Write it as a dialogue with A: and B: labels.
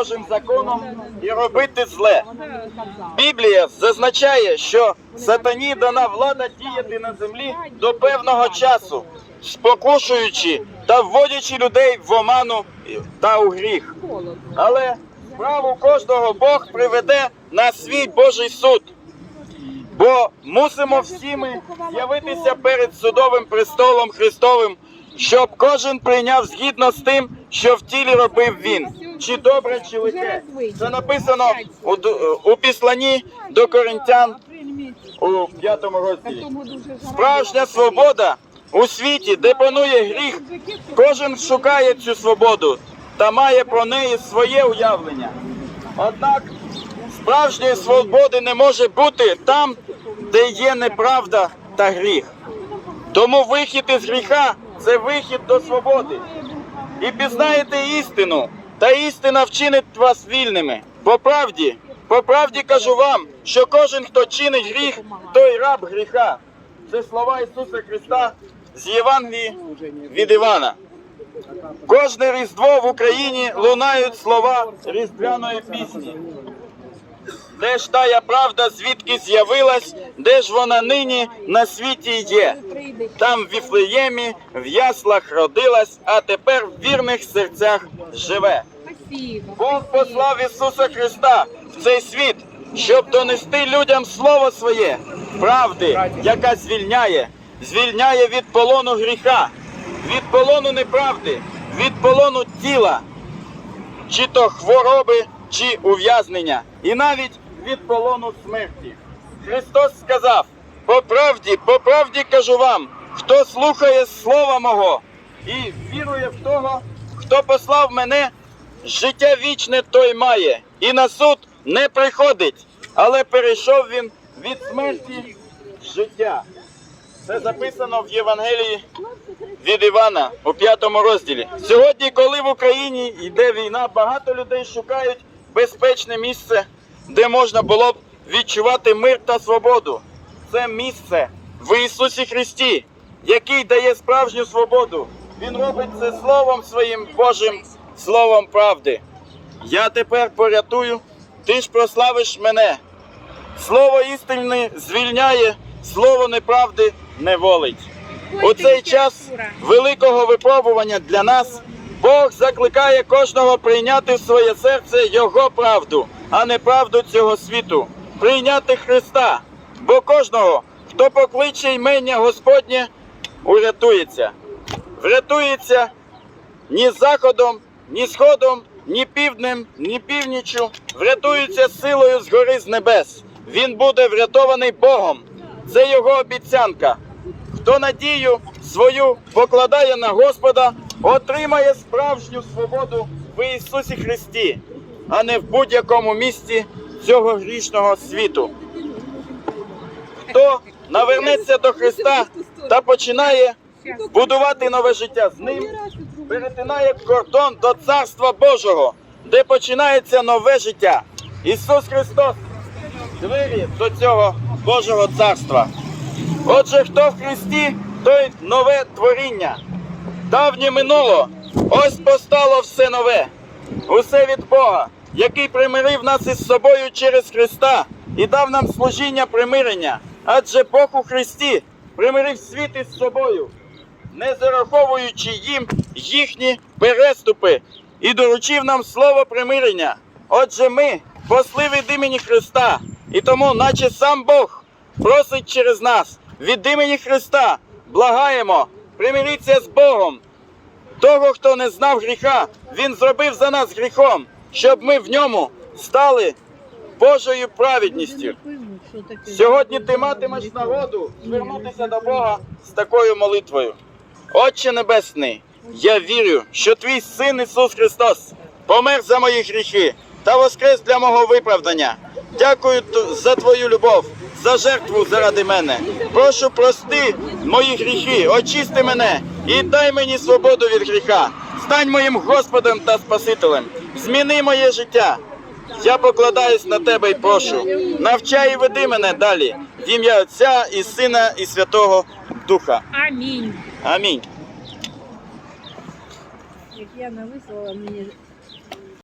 A: Божим законом і робити зле. Біблія зазначає, що сатані дана влада діяти на землі до певного часу, спокушуючи та вводячи людей в оману та у гріх. Але справу кожного Бог приведе на свій Божий суд. Бо мусимо всі ми з'явитися перед судовим престолом Христовим, щоб кожен прийняв згідно з тим, що в тілі робив він, чи добре, чи лихе. Це написано у, у післанні до коринтян у п'ятому розділі. Справжня свобода у світі, де панує гріх, кожен шукає цю свободу та має про неї своє уявлення. Однак справжньої свободи не може бути там, де є неправда та гріх. Тому вихід із гріха це вихід до свободи. І пізнаєте істину, та істина вчинить вас вільними. По правді, по правді кажу вам, що кожен, хто чинить гріх, той раб гріха. Це слова Ісуса Христа з Євангелії від Івана. Кожне різдво в Україні лунають слова різдвяної пісні. Де ж тая правда, звідки з'явилась, де ж вона нині на світі є? Там в Віфлеємі, в яслах родилась, а тепер в вірних серцях живе. Бог послав Ісуса Христа в цей світ, щоб донести людям Слово своє, правди, яка звільняє, звільняє від полону гріха, від полону неправди, від полону тіла, чи то хвороби, чи ув'язнення, і навіть від полону смерті. Христос сказав: по правді, по правді кажу вам, хто слухає слова мого і вірує в того, хто послав мене, життя вічне той має, і на суд не приходить, але перейшов він від смерті в життя. Це записано в Євангелії від Івана у п'ятому розділі. Сьогодні, коли в Україні йде війна, багато людей шукають безпечне місце, де можна було б відчувати мир та свободу. Це місце в Ісусі Христі, який дає справжню свободу. Він робить це словом своїм Божим, словом правди. Я тепер порятую, ти ж прославиш мене. Слово істини звільняє, слово неправди не волить. У цей час великого випробування для нас Бог закликає кожного прийняти в своє серце Його правду, а не правду цього світу, прийняти Христа, бо кожного, хто покличе імення Господнє, урятується. Врятується ні заходом, ні сходом, ні півднем, ні північю, врятується силою згори з небес. Він буде врятований Богом. Це його обіцянка. Хто надію свою покладає на Господа, отримає справжню свободу в Ісусі Христі, а не в будь-якому місці цього грішного світу. Хто навернеться до Христа та починає будувати нове життя з ним, перетинає кордон до Царства Божого, де починається нове життя. Ісус Христос двері до цього Божого царства. Отже, хто в Христі, той нове творіння. Давнє минуло, ось постало все нове, усе від Бога, який примирив нас із собою через Христа і дав нам служіння примирення. Адже Бог у Христі примирив світ із собою, не зараховуючи їм їхні переступи, і доручив нам слово примирення. Отже, ми посли від імені Христа, і тому, наче сам Бог просить через нас від імені Христа, благаємо, примиріться з Богом. Того, хто не знав гріха, Він зробив за нас гріхом, щоб ми в ньому стали Божою праведністю. Сьогодні ти матимеш нагоду звернутися до Бога з такою молитвою. Отче Небесний, я вірю, що твій син Ісус Христос помер за мої гріхи та воскрес для мого виправдання. Дякую за твою любов, за жертву заради мене. Прошу прости мої гріхи, очисти мене і дай мені свободу від гріха. Стань моїм Господом та Спасителем. Зміни моє життя. Я покладаюсь на тебе і прошу. Навчай і веди мене далі. В ім'я Отця і Сина, і Святого Духа.
B: Амінь.
A: Амінь.
C: Як Яна вислала мені